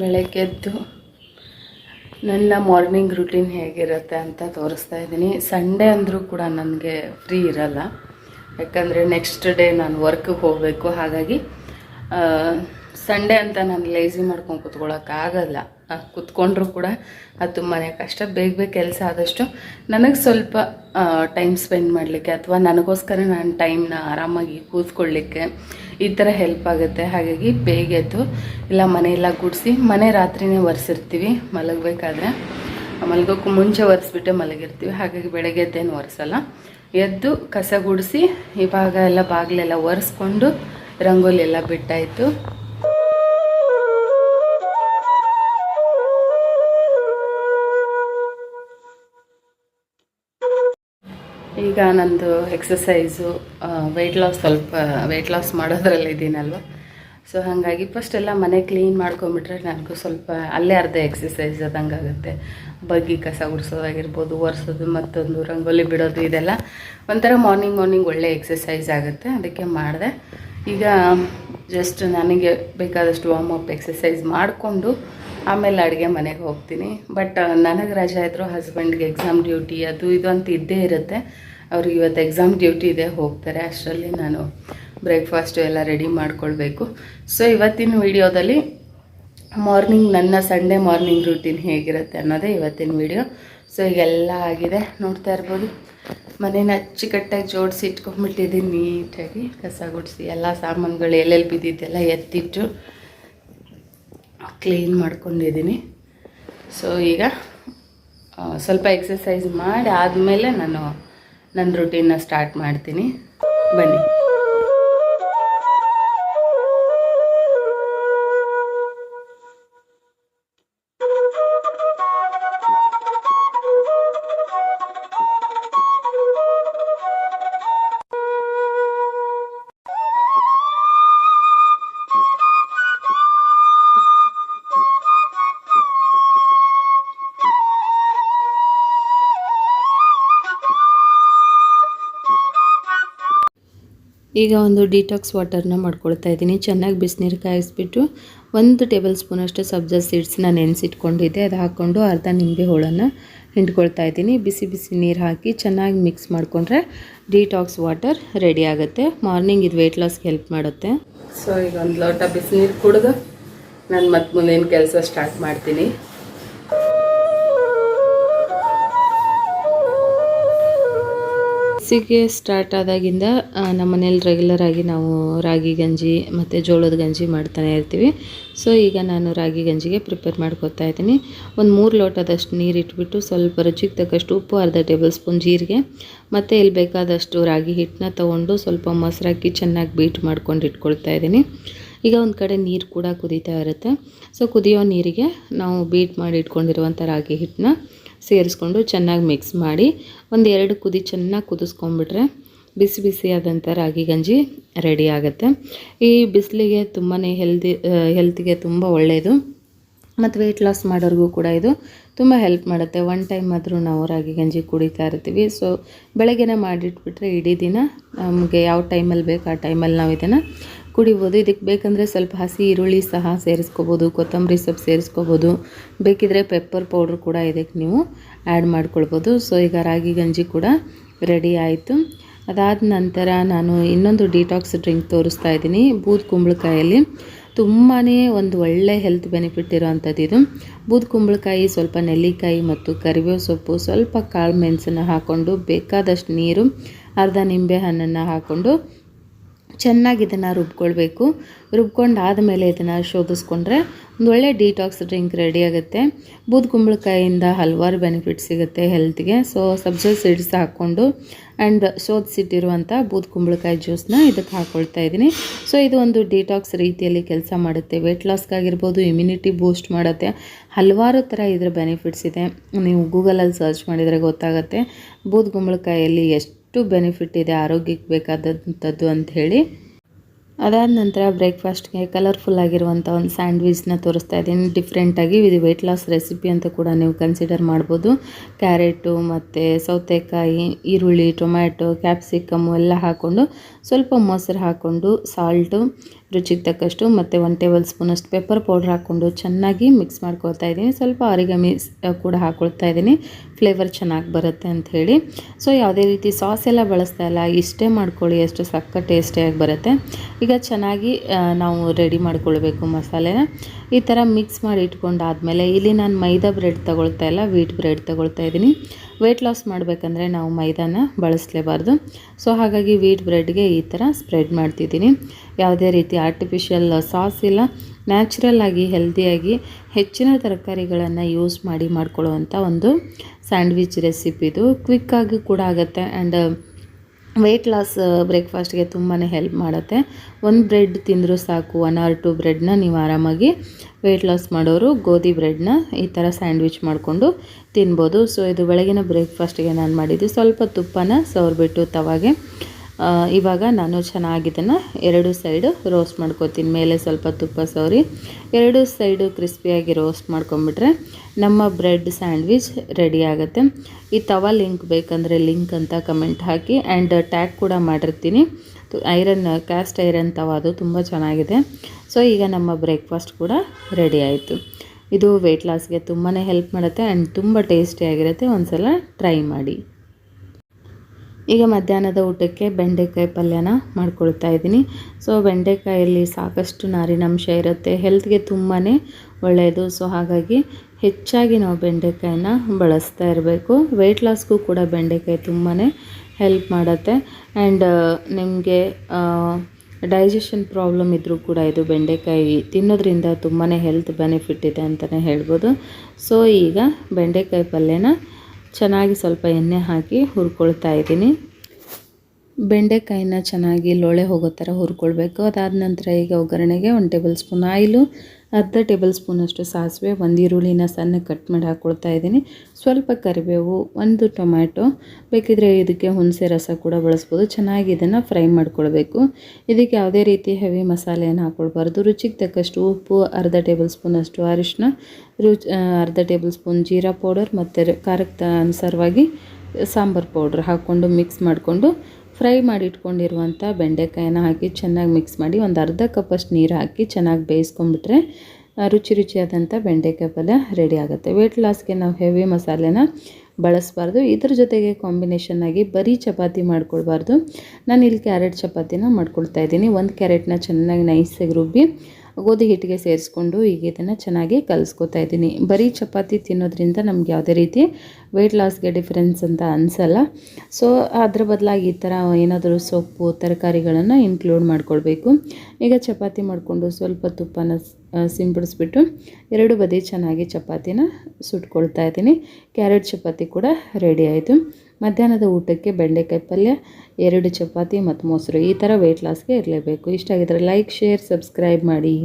ಬೆಳಗ್ಗೆ ಎದ್ದು ನನ್ನ ಮಾರ್ನಿಂಗ್ ರುಟೀನ್ ಹೇಗಿರುತ್ತೆ ಅಂತ ತೋರಿಸ್ತಾ ಇದ್ದೀನಿ. ಸಂಡೇ ಅಂದರೂ ಕೂಡ ನನಗೆ ಫ್ರೀ ಇರಲ್ಲ. ಯಾಕಂದರೆ ನೆಕ್ಸ್ಟ್ ಡೇ ನಾನು ವರ್ಕಿಗೆ ಹೋಗಬೇಕು. ಹಾಗಾಗಿ ಸಂಡೇ ಅಂತ ನಾನು ಲೇಸಿ ಮಾಡ್ಕೊಂಡು ಕೂತ್ಕೊಳ್ಳೋಕ್ಕಾಗಲ್ಲ ಕೂತ್ಕೊಂಡ್ರೂ ಕೂಡ ಅದು ತುಂಬಾ ಕಷ್ಟ. ಬೇಗ ಬೇಗ ಕೆಲಸ ಆದಷ್ಟು ನನಗೆ ಸ್ವಲ್ಪ ಟೈಮ್ ಸ್ಪೆಂಡ್ ಮಾಡಲಿಕ್ಕೆ ಅಥವಾ ನನಗೋಸ್ಕರ ನಾನು ಟೈಮ್ನ ಆರಾಮಾಗಿ ಕೂತ್ಕೊಳ್ಳಿಕ್ಕೆ ಈ ಥರ ಹೆಲ್ಪ್ ಆಗುತ್ತೆ. ಹಾಗಾಗಿ ಬೇಗ ಎದ್ದು ಇಲ್ಲ ಮನೆಯೆಲ್ಲ ಗುಡಿಸಿ ಮನೆ ರಾತ್ರಿನೇ ಒರೆಸಿರ್ತೀವಿ. ಮಲಗಬೇಕಾದ್ರೆ ಮಲಗೋಕ್ಕೂ ಮುಂಚೆ ಒರೆಸ್ಬಿಟ್ಟೆ ಮಲಗಿರ್ತೀವಿ. ಹಾಗಾಗಿ ಬೆಳಗ್ಗೆ ಎದ್ದೇನು ಒರೆಸಲ್ಲ. ಎದ್ದು ಕಸ ಗುಡಿಸಿ ಇವಾಗ ಎಲ್ಲ ಬಾಗಿಲೆಲ್ಲ ಒರೆಸ್ಕೊಂಡು ರಂಗೋಲಿ ಎಲ್ಲ ಬಿಟ್ಟಾಯಿತು. ಈಗ ನಂದು ಎಕ್ಸಸೈಸು ವೆಯ್ಟ್ ಲಾಸ್ ಸ್ವಲ್ಪ ವೆಯ್ಟ್ ಲಾಸ್ ಮಾಡೋದ್ರಲ್ಲಿದ್ದೀನಲ್ವ ಸೊ ಹಾಗಾಗಿ ಫಸ್ಟ್ ಎಲ್ಲ ಮನೆ ಕ್ಲೀನ್ ಮಾಡ್ಕೊಂಬಿಟ್ರೆ ನನಗೂ ಸ್ವಲ್ಪ ಅಲ್ಲೇ ಅರ್ಧ ಎಕ್ಸಸೈಸ್ ಆದಂಗೆ ಆಗುತ್ತೆ. ಬಗ್ಗಿ ಕಸ ಗುಡಿಸೋದಾಗಿರ್ಬೋದು, ಒರೆಸೋದು, ಮತ್ತೊಂದು ರಂಗೋಲಿ ಬಿಡೋದು, ಇದೆಲ್ಲ ಒಂಥರ ಮಾರ್ನಿಂಗ್ ಮಾರ್ನಿಂಗ್ ಒಳ್ಳೆ ಎಕ್ಸಸೈಸ್ ಆಗುತ್ತೆ. ಅದಕ್ಕೆ ಮಾಡಿದೆ. ಈಗ ಜಸ್ಟ್ ನನಗೆ ಬೇಕಾದಷ್ಟು ವಾರ್ಮ್ ಅಪ್ ಎಕ್ಸಸೈಸ್ ಮಾಡಿಕೊಂಡು ಆಮೇಲೆ ಅಡುಗೆ ಮನೆಗೆ ಹೋಗ್ತೀನಿ. ಬಟ್ ನನಗೆ ರಜೆ ಇದ್ದರೂ ಹಸ್ಬೆಂಡ್ಗೆ ಎಕ್ಸಾಮ್ ಡ್ಯೂಟಿ ಅದು ಇದು ಅಂತ ಇದ್ದೇ ಇರುತ್ತೆ. ಅವ್ರಿಗೆ ಇವತ್ತು ಎಕ್ಸಾಮ್ ಡ್ಯೂಟಿ ಇದೆ, ಹೋಗ್ತಾರೆ. ಅಷ್ಟರಲ್ಲಿ ನಾನು ಬ್ರೇಕ್ಫಾಸ್ಟು ಎಲ್ಲ ರೆಡಿ ಮಾಡ್ಕೊಳ್ಬೇಕು. ಸೊ ಇವತ್ತಿನ ವಿಡಿಯೋದಲ್ಲಿ ಮಾರ್ನಿಂಗ್ ನನ್ನ ಸಂಡೇ ಮಾರ್ನಿಂಗ್ ರೂಟೀನ್ ಹೇಗಿರುತ್ತೆ ಅನ್ನೋದೇ ಇವತ್ತಿನ ವಿಡಿಯೋ. ಸೊ ಈಗೆಲ್ಲ ಆಗಿದೆ. ನೋಡ್ತಾ ಇರ್ಬೋದು. ಮನೇನ ಅಚ್ಚುಕಟ್ಟಾಗಿ ಜೋಡಿಸಿ ಇಟ್ಕೊಂಡ್ಬಿಟ್ಟಿದ್ದೀನಿ, ನೀಟಾಗಿ ಕಸ ಗುಡಿಸಿ, ಎಲ್ಲ ಸಾಮಾನುಗಳು ಎಲ್ಲೆಲ್ಲಿ ಬಿದ್ದಿದ್ದೆಲ್ಲ ಎತ್ತಿಟ್ಟು ಕ್ಲೀನ್ ಮಾಡ್ಕೊಂಡಿದ್ದೀನಿ. ಸೊ ಈಗ ಸ್ವಲ್ಪ ಎಕ್ಸಸೈಸ್ ಮಾಡಿ ಆದಮೇಲೆ ನಾನು ನನ್ನ ರುಟೀನ್ನ ಸ್ಟಾರ್ಟ್ ಮಾಡ್ತೀನಿ. ಬನ್ನಿ. ಈಗ ಒಂದು ಡಿಟಾಕ್ಸ್ ವಾಟರ್ನ ಮಾಡ್ಕೊಳ್ತಾ ಇದ್ದೀನಿ. ಚೆನ್ನಾಗಿ ಬಿಸಿನೀರು ಕಾಯಿಸ್ಬಿಟ್ಟು ಒಂದು ಟೇಬಲ್ ಸ್ಪೂನಷ್ಟು ಸಬ್ಜಾ ಸೀಡ್ಸ್ನ ನೆನೆಸಿಟ್ಕೊಂಡಿದ್ದೆ. ಅದು ಹಾಕ್ಕೊಂಡು ಅರ್ಧ ನಿಂಬೆ ಹೋಳನ್ನು ಹಿಂಡ್ಕೊಳ್ತಾ ಇದ್ದೀನಿ. ಬಿಸಿ ಬಿಸಿ ನೀರು ಹಾಕಿ ಚೆನ್ನಾಗಿ ಮಿಕ್ಸ್ ಮಾಡಿಕೊಂಡ್ರೆ ಡಿಟಾಕ್ಸ್ ವಾಟರ್ ರೆಡಿ ಆಗುತ್ತೆ. ಮಾರ್ನಿಂಗ್ ಇದು ವೆಯ್ಟ್ ಲಾಸ್ಗೆ ಹೆಲ್ಪ್ ಮಾಡುತ್ತೆ. ಸೊ ಈಗ ಒಂದು ಲೋಟ ಬಿಸಿನೀರು ಕುಡಿದು ನಾನು ಮತ್ತೆ ಮುಂದೇನು ಕೆಲಸ ಸ್ಟಾರ್ಟ್ ಮಾಡ್ತೀನಿ. ಬೇಸಿಗೆ ಸ್ಟಾರ್ಟ್ ಆದಾಗಿಂದ ನಮ್ಮ ಮನೇಲಿ ರೆಗ್ಯುಲರ್ ಆಗಿ ನಾವು ರಾಗಿ, ಗಂಜಿ ಮತ್ತು ಜೋಳದ ಗಂಜಿ ಮಾಡ್ತಾನೆ ಇರ್ತೀವಿ. ಸೊ ಈಗ ನಾನು ರಾಗಿ, ಗಂಜಿಗೆ ಪ್ರಿಪೇರ್ ಮಾಡ್ಕೊತಾ ಇದ್ದೀನಿ. ಒಂದು ಮೂರು ಲೋಟದಷ್ಟು ನೀರು ಇಟ್ಬಿಟ್ಟು ಸ್ವಲ್ಪ ರುಚಿಗೆ ತಕ್ಕಷ್ಟು ಉಪ್ಪು, ಅರ್ಧ ಟೇಬಲ್ ಸ್ಪೂನ್ ಜೀರಿಗೆ ಮತ್ತು ಇಲ್ಲಿ ಬೇಕಾದಷ್ಟು ರಾಗಿ ಹಿಟ್ಟನ್ನ ತೊಗೊಂಡು ಸ್ವಲ್ಪ ಮೊಸರಾಕಿ ಚೆನ್ನಾಗಿ ಬೀಟ್ ಮಾಡ್ಕೊಂಡು ಇಟ್ಕೊಳ್ತಾ ಇದ್ದೀನಿ. ಈಗ ಒಂದು ಕಡೆ ನೀರು ಕೂಡ ಕುದೀತಾ ಇರುತ್ತೆ. ಸೊ ಕುದಿಯೋ ನೀರಿಗೆ ನಾವು ಬೀಟ್ ಮಾಡಿ ಇಟ್ಕೊಂಡಿರುವಂಥ ರಾಗಿ ಹಿಟ್ಟನ್ನ ಸೇರಿಸ್ಕೊಂಡು ಚೆನ್ನಾಗಿ ಮಿಕ್ಸ್ ಮಾಡಿ ಒಂದು ಎರಡು ಕುದಿ ಚೆನ್ನಾಗಿ ಕುದಿಸ್ಕೊಂಬಿಟ್ರೆ ಬಿಸಿ ಬಿಸಿಯಾದಂಥ ರಾಗಿ ಗಂಜಿ ರೆಡಿ ಆಗುತ್ತೆ. ಈ ಬಿಸಿಲಿಗೆ ತುಂಬಾ ಹೆಲ್ದಿ ಹೆಲ್ತಿಗೆ ತುಂಬ ಒಳ್ಳೆಯದು ಮತ್ತು ವೆಯ್ಟ್ ಲಾಸ್ ಮಾಡೋರಿಗೂ ಕೂಡ ಇದು ತುಂಬ ಹೆಲ್ಪ್ ಮಾಡುತ್ತೆ. ಒನ್ ಟೈಮ್ ಆದರೂ ನಾವು ರಾಗಿ ಗಂಜಿ ಕುಡಿತಾ ಇರ್ತೀವಿ. ಸೊ ಬೆಳಗ್ಗೆನೇ ಮಾಡಿಟ್ಬಿಟ್ರೆ ಇಡೀ ದಿನ ನಮಗೆ ಯಾವ ಟೈಮಲ್ಲಿ ಬೇಕು ಆ ಟೈಮಲ್ಲಿ ನಾವು ಇದನ್ನು ಕುಡಿಬೋದು. ಇದಕ್ಕೆ ಬೇಕಂದರೆ ಸ್ವಲ್ಪ ಹಸಿ ಈರುಳ್ಳಿ ಸಹ ಸೇರಿಸ್ಕೋಬೋದು. ಕೊತ್ತಂಬರಿ ಸೊಪ್ಪು ಸೇರಿಸ್ಕೋಬೋದು. ಬೇಕಿದ್ರೆ ಪೆಪ್ಪರ್ ಪೌಡ್ರ್ ಕೂಡ ಇದಕ್ಕೆ ನೀವು ಆ್ಯಡ್ ಮಾಡ್ಕೊಳ್ಬೋದು. ಸೊ ಈಗ ರಾಗಿ, ಗಂಜಿ ಕೂಡ ರೆಡಿ ಆಯಿತು. ಅದಾದ ನಂತರ ನಾನು ಇನ್ನೊಂದು ಡಿಟಾಕ್ಸ್ ಡ್ರಿಂಕ್ ತೋರಿಸ್ತಾ ಇದ್ದೀನಿ. ಬೂದ್ ಕುಂಬಳಕಾಯಲ್ಲಿ ತುಂಬಾ ಒಂದು ಒಳ್ಳೆ ಹೆಲ್ತ್ ಬೆನಿಫಿಟ್ ಇರೋವಂಥದ್ದು ಇದು. ಬೂದ್ ಕುಂಬಳಕಾಯಿ ಸ್ವಲ್ಪ ನೆಲ್ಲಿಕಾಯಿ ಮತ್ತು ಕರಿಬೇವು ಸೊಪ್ಪು, ಸ್ವಲ್ಪ ಕಾಳು ಮೆಣಸನ್ನು ಹಾಕ್ಕೊಂಡು ಬೇಕಾದಷ್ಟು ನೀರು, ಅರ್ಧ ನಿಂಬೆ ಹಣ್ಣನ್ನು ಹಾಕ್ಕೊಂಡು ಚೆನ್ನಾಗಿ ಇದನ್ನು ರುಬ್ಕೊಳ್ಬೇಕು. ರುಬ್ಕೊಂಡು ಆದಮೇಲೆ ಇದನ್ನು ಶೋಧಿಸ್ಕೊಂಡ್ರೆ ಒಂದು ಒಳ್ಳೆ ಡಿಟಾಕ್ಸ್ ಡ್ರಿಂಕ್ ರೆಡಿ ಆಗುತ್ತೆ. ಬೂದ್ ಕುಂಬಳಕಾಯಿಂದ ಹಲವಾರು ಬೆನಿಫಿಟ್ ಸಿಗುತ್ತೆ ಹೆಲ್ತ್ಗೆ ಸೊ ಸಬ್ಜಾ ಸೀಡ್ಸ್ ಹಾಕ್ಕೊಂಡು ಆ್ಯಂಡ್ ಶೋಧಿಸಿಟ್ಟಿರುವಂಥ ಬೂದ್ ಕುಂಬಳಕಾಯಿ ಜ್ಯೂಸ್ನ ಇದಕ್ಕೆ ಹಾಕ್ಕೊಳ್ತಾ ಇದ್ದೀನಿ. ಸೊ ಇದು ಒಂದು ಡಿಟಾಕ್ಸ್ ರೀತಿಯಲ್ಲಿ ಕೆಲಸ ಮಾಡುತ್ತೆ. ವೆಯ್ಟ್ ಲಾಸ್ಗಾಗಿರ್ಬೋದು ಇಮ್ಯುನಿಟಿ ಬೂಸ್ಟ್ ಮಾಡುತ್ತೆ. ಹಲವಾರು ಥರ ಇದರ ಬೆನಿಫಿಟ್ಸ್ ಇದೆ. ನೀವು ಗೂಗಲಲ್ಲಿ ಸರ್ಚ್ ಮಾಡಿದರೆ ಗೊತ್ತಾಗುತ್ತೆ. ಬೂದ್ ಕುಂಬಳಕಾಯಲ್ಲಿ ಎಷ್ಟು ಬೆನಿಫಿಟ್ ಇದೆ ಆರೋಗ್ಯಕ್ಕೆ ಬೇಕಾದಂಥದ್ದು ಅಂತ ಹೇಳಿ ಅದಾದ ನಂತರ ಬ್ರೇಕ್ಫಾಸ್ಟ್ಗೆ ಕಲರ್ಫುಲ್ ಆಗಿರುವಂಥ ಒಂದು ಸ್ಯಾಂಡ್ವಿಚ್ನ ತೋರಿಸ್ತಾ ಇದ್ದೀನಿ. ಡಿಫ್ರೆಂಟಾಗಿ ಇದು ವೆಯ್ಟ್ ಲಾಸ್ ರೆಸಿಪಿ ಅಂತ ಕೂಡ ನೀವು ಕನ್ಸಿಡರ್ ಮಾಡ್ಬೋದು. ಕ್ಯಾರೆಟು ಮತ್ತು ಸೌತೆಕಾಯಿ, ಈರುಳ್ಳಿ ಟೊಮ್ಯಾಟೊ ಕ್ಯಾಪ್ಸಿಕಮ್ಮು ಎಲ್ಲ ಹಾಕ್ಕೊಂಡು ಸ್ವಲ್ಪ ಮೊಸರು ಹಾಕ್ಕೊಂಡು ಸಾಲ್ಟು ರುಚಿಗೆ ತಕ್ಕಷ್ಟು ಮತ್ತು ಒನ್ ಟೇಬಲ್ ಸ್ಪೂನಷ್ಟು ಪೆಪ್ಪರ್ ಪೌಡ್ರ್ ಹಾಕ್ಕೊಂಡು ಚೆನ್ನಾಗಿ ಮಿಕ್ಸ್ ಮಾಡ್ಕೊಳ್ತಾ ಇದ್ದೀನಿ. ಸ್ವಲ್ಪ ಆರಿಗಮಿ ಕೂಡ ಹಾಕ್ಕೊಳ್ತಾ ಇದ್ದೀನಿ. ಫ್ಲೇವರ್ ಚೆನ್ನಾಗಿ ಬರುತ್ತೆ ಅಂತ ಹೇಳಿ. ಸೊ ಯಾವುದೇ ರೀತಿ ಸಾಸ್ ಎಲ್ಲ ಬಳಸ್ತಾ ಇಲ್ಲ. ಇಷ್ಟೇ ಮಾಡ್ಕೊಳ್ಳಿ. ಅಷ್ಟು ಸಕ್ಕ ಟೇಸ್ಟಿಯಾಗಿ ಬರುತ್ತೆ. ಈಗ ಚೆನ್ನಾಗಿ ನಾವು ರೆಡಿ ಮಾಡ್ಕೊಳ್ಬೇಕು ಮಸಾಲೆನ. ಈ ಥರ ಮಿಕ್ಸ್ ಮಾಡಿ ಇಟ್ಕೊಂಡಾದಮೇಲೆ ಇಲ್ಲಿ ನಾನು ಮೈದಾ ಬ್ರೆಡ್ ತಗೊಳ್ತಾ ಇಲ್ಲ ವೀಟ್ ಬ್ರೆಡ್ ತಗೊಳ್ತಾ ಇದ್ದೀನಿ. ವೆಯ್ಟ್ ಲಾಸ್ ಮಾಡಬೇಕಂದ್ರೆ ನಾವು ಮೈದಾನ ಬಳಸಲೇಬಾರ್ದು. ಸೊ ಹಾಗಾಗಿ ವೀಟ್ ಬ್ರೆಡ್ಗೆ ಈ ಥರ ಸ್ಪ್ರೆಡ್ ಮಾಡ್ತಿದ್ದೀನಿ. ಯಾವುದೇ ರೀತಿ ಆರ್ಟಿಫಿಷಿಯಲ್ ಸಾಸ್ ಇಲ್ಲ. ನ್ಯಾಚುರಲ್ ಆಗಿ ಹೆಲ್ದಿಯಾಗಿ ಹೆಚ್ಚಿನ ತರಕಾರಿಗಳನ್ನು ಯೂಸ್ ಮಾಡಿ ಮಾಡ್ಕೊಳ್ಳುವಂಥ ಒಂದು ಸ್ಯಾಂಡ್ವಿಚ್ ರೆಸಿಪಿದು ಕ್ವಿಕ್ಕಾಗಿ ಕೂಡ ಆಗುತ್ತೆ. ಆ್ಯಂಡ್ ವೆಯ್ಟ್ ಲಾಸ್ ಬ್ರೇಕ್ಫಾಸ್ಟ್ಗೆ ತುಂಬಾ ಹೆಲ್ಪ್ ಮಾಡುತ್ತೆ. ಒಂದು ಬ್ರೆಡ್ ತಿಂದರೂ ಸಾಕು ಒನ್ ಆರ್ ಟು ಬ್ರೆಡ್ನ ನೀವು ಆರಾಮಾಗಿ ವೆಯ್ಟ್ ಲಾಸ್ ಮಾಡೋರು, ಗೋಧಿ ಬ್ರೆಡ್ನ ಈ ಥರ ಸ್ಯಾಂಡ್ವಿಚ್ ಮಾಡಿಕೊಂಡು ತಿನ್ಬೋದು. ಸೊ ಇದು ಬೆಳಗಿನ ಬ್ರೇಕ್ಫಾಸ್ಟ್ಗೆ ನಾನು ಮಾಡಿದ್ದು. ಸ್ವಲ್ಪ ತುಪ್ಪನ ಸವರ್ಬಿಟ್ಟು ತವಾಗೆ ಇವಾಗ ನಾನು ಚೆನ್ನಾಗಿ ಇದನ್ನು ಎರಡು ಸೈಡು ರೋಸ್ಟ್ ಮಾಡ್ಕೊತೀನಿ. ಮೇಲೆ ಸ್ವಲ್ಪ ತುಪ್ಪ ಸವರಿ, ಎರಡು ಸೈಡು ಕ್ರಿಸ್ಪಿಯಾಗಿ ರೋಸ್ಟ್ ಮಾಡ್ಕೊಂಬಿಟ್ರೆ ನಮ್ಮ ಬ್ರೆಡ್ ಸ್ಯಾಂಡ್ವಿಚ್ ರೆಡಿ ಆಗುತ್ತೆ. ಈ ತವಾ ಲಿಂಕ್ ಬೇಕಂದರೆ ಲಿಂಕ್ ಅಂತ ಕಮೆಂಟ್ ಹಾಕಿ, ಆ್ಯಂಡ್ ಟ್ಯಾಗ್ ಕೂಡ ಮಾಡಿರ್ತೀನಿ. ಐರನ್, ಕ್ಯಾಸ್ಟ್ ಐರನ್ ತವ, ಅದು ತುಂಬ ಚೆನ್ನಾಗಿದೆ. ಸೊ, ಈಗ ನಮ್ಮ ಬ್ರೇಕ್ಫಾಸ್ಟ್ ಕೂಡ ರೆಡಿ ಆಯಿತು. ಇದು ವೆಯ್ಟ್ ಲಾಸ್ಗೆ ತುಂಬಾ ಹೆಲ್ಪ್ ಮಾಡುತ್ತೆ, ಆ್ಯಂಡ್ ತುಂಬ ಟೇಸ್ಟಿಯಾಗಿರುತ್ತೆ ಒಂದು ಸಲ ಟ್ರೈ ಮಾಡಿ. ಈಗ ಮಧ್ಯಾಹ್ನದ ಊಟಕ್ಕೆ ಬೆಂಡೆಕಾಯಿ ಪಲ್ಯನ ಮಾಡ್ಕೊಳ್ತಾ ಇದ್ದೀನಿ. ಸೊ ಬೆಂಡೆಕಾಯಲ್ಲಿ ಸಾಕಷ್ಟು ನಾರಿನಾಂಶ ಇರುತ್ತೆ. ಹೆಲ್ತ್ಗೆ ತುಂಬಾ ಒಳ್ಳೆಯದು ಸೊ ಹಾಗಾಗಿ ಹೆಚ್ಚಾಗಿ ನಾವು ಬೆಂಡೆಕಾಯಿನ ಬಳಸ್ತಾ ಇರಬೇಕು. ವೆಯ್ಟ್ ಲಾಸ್ಗೂ ಕೂಡ ಬೆಂಡೆಕಾಯಿ ತುಂಬಾ ಹೆಲ್ಪ್ ಮಾಡುತ್ತೆ. ಆ್ಯಂಡ್ ನಿಮಗೆ ಡೈಜೆಷನ್ ಪ್ರಾಬ್ಲಮ್ ಇದ್ದರೂ ಕೂಡ ಇದು ಬೆಂಡೆಕಾಯಿ ತಿನ್ನೋದ್ರಿಂದ ತುಂಬಾ ಹೆಲ್ತ್ ಬೆನಿಫಿಟ್ ಇದೆ ಅಂತಲೇ ಹೇಳ್ಬೋದು. ಸೊ ಈಗ ಬೆಂಡೆಕಾಯಿ ಪಲ್ಯನ ಚೆನ್ನಾಗಿ ಸ್ವಲ್ಪ ಎಣ್ಣೆ ಹಾಕಿ ಹುರ್ಕೊಳ್ತಾ ಇದ್ದೀನಿ. ಬೆಂಡೆಕಾಯಿನ ಚೆನ್ನಾಗಿ ಲೋಳೆ ಹೋಗೋ ಥರ ಹುರ್ಕೊಳ್ಬೇಕು. ಅದಾದ ನಂತರ ಈಗ ಒಗ್ಗರಣೆಗೆ ಒಂದು ಟೇಬಲ್ ಸ್ಪೂನ್ ಆಯಿಲು, ಅರ್ಧ ಟೇಬಲ್ ಸ್ಪೂನಷ್ಟು ಸಾಸಿವೆ, ಒಂದು ಈರುಳ್ಳಿನ ಸಣ್ಣ ಕಟ್ ಮಾಡಿ ಹಾಕ್ಕೊಳ್ತಾ ಇದ್ದೀನಿ. ಸ್ವಲ್ಪ ಕರಿಬೇವು, ಒಂದು ಟೊಮ್ಯಾಟೊ, ಬೇಕಿದ್ರೆ ಇದಕ್ಕೆ ಹುಣಸೆ ರಸ ಕೂಡ ಬಳಸ್ಬೋದು. ಚೆನ್ನಾಗಿ ಇದನ್ನು ಫ್ರೈ ಮಾಡ್ಕೊಳ್ಬೇಕು. ಇದಕ್ಕೆ ಯಾವುದೇ ರೀತಿ ಹೆವಿ ಮಸಾಲೆಯನ್ನು ಹಾಕ್ಕೊಳ್ಬಾರ್ದು ರುಚಿಗೆ ತಕ್ಕಷ್ಟು ಉಪ್ಪು, ಅರ್ಧ ಟೇಬಲ್ ಸ್ಪೂನಷ್ಟು ಅರಿಶಿನ ರುಚಿ ಅರ್ಧ ಟೇಬಲ್ ಸ್ಪೂನ್ ಜೀರಾ ಪೌಡರ್ ಮತ್ತು ಖಾರಕ್ಕೆ ಅನುಸಾರವಾಗಿ ಸಾಂಬಾರು ಪೌಡ್ರ್ ಹಾಕ್ಕೊಂಡು ಮಿಕ್ಸ್ ಮಾಡಿಕೊಂಡು ಫ್ರೈ ಮಾಡಿ ಇಟ್ಕೊಂಡಿರುವಂಥ ಬೆಂಡೆಕಾಯಿನ ಹಾಕಿ ಚೆನ್ನಾಗಿ ಮಿಕ್ಸ್ ಮಾಡಿ ಒಂದು ಅರ್ಧ ಕಪ್ಪಷ್ಟು ನೀರು ಹಾಕಿ ಚೆನ್ನಾಗಿ ಬೇಯಿಸ್ಕೊಂಡ್ಬಿಟ್ರೆ ರುಚಿ ರುಚಿಯಾದಂಥ ಬೆಂಡೆಕಾಯಿ ಪಲ್ಯ ರೆಡಿ ಆಗುತ್ತೆ. ವೆಯ್ಟ್ ಲಾಸ್ಗೆ ನಾವು ಹೆವಿ ಮಸಾಲೆನ ಬಳಸಬಾರ್ದು. ಇದ್ರ ಜೊತೆಗೆ ಕಾಂಬಿನೇಷನ್ ಆಗಿ ಬರೀ ಚಪಾತಿ ಮಾಡ್ಕೊಳ್ಬಾರ್ದು. ನಾನು ಇಲ್ಲಿ ಕ್ಯಾರೆಟ್ ಚಪಾತಿನ ಮಾಡ್ಕೊಳ್ತಾ ಇದ್ದೀನಿ. ಒಂದು ಕ್ಯಾರೆಟ್ನ ಚೆನ್ನಾಗಿ ನೈಸಾಗಿ ರುಬ್ಬಿ ಗೋಧಿ ಹಿಟ್ಟಿಗೆ ಸೇರಿಸ್ಕೊಂಡು ಈಗ ಇದನ್ನು ಚೆನ್ನಾಗಿ ಕಲಿಸ್ಕೊತಾ ಇದ್ದೀನಿ. ಬರೀ ಚಪಾತಿ ತಿನ್ನೋದ್ರಿಂದ ನಮ್ಗೆ ಯಾವುದೇ ರೀತಿ ವೆಯ್ಟ್ ಲಾಸ್ಗೆ ಡಿಫ್ರೆನ್ಸ್ ಅಂತ ಅನಿಸಲ್ಲ. ಸೊ ಅದ್ರ ಬದಲಾಗಿ ಈ ಥರ ಏನಾದರೂ ಸೊಪ್ಪು, ತರಕಾರಿಗಳನ್ನು ಇನ್ಕ್ಲೂಡ್ ಮಾಡ್ಕೊಳ್ಬೇಕು. ಈಗ ಚಪಾತಿ ಮಾಡಿಕೊಂಡು ಸ್ವಲ್ಪ ತುಪ್ಪನ ಸಿಂಪಡಿಸ್ಬಿಟ್ಟು ಎರಡು ಬದಿ ಚೆನ್ನಾಗಿ ಚಪಾತಿನ ಸುಟ್ಕೊಳ್ತಾ ಇದ್ದೀನಿ. ಕ್ಯಾರೆಟ್ ಚಪಾತಿ ಕೂಡ ರೆಡಿ ಆಯಿತು. ಮಧ್ಯಾಹ್ನದ ಊಟಕ್ಕೆ ಬೆಂಡೆಕಾಯಿ ಪಲ್ಯ, ಎರಡು ಚಪಾತಿ ಮತ್ತು ಮೊಸರು. ಈ ಥರ ವೆಯ್ಟ್ ಲಾಸ್ಗೆ ಇರಲೇಬೇಕು. ಇಷ್ಟ ಆಗಿದ್ರೆ ಲೈಕ್ ಶೇರ್ ಸಬ್ಸ್ಕ್ರೈಬ್ ಮಾಡಿ.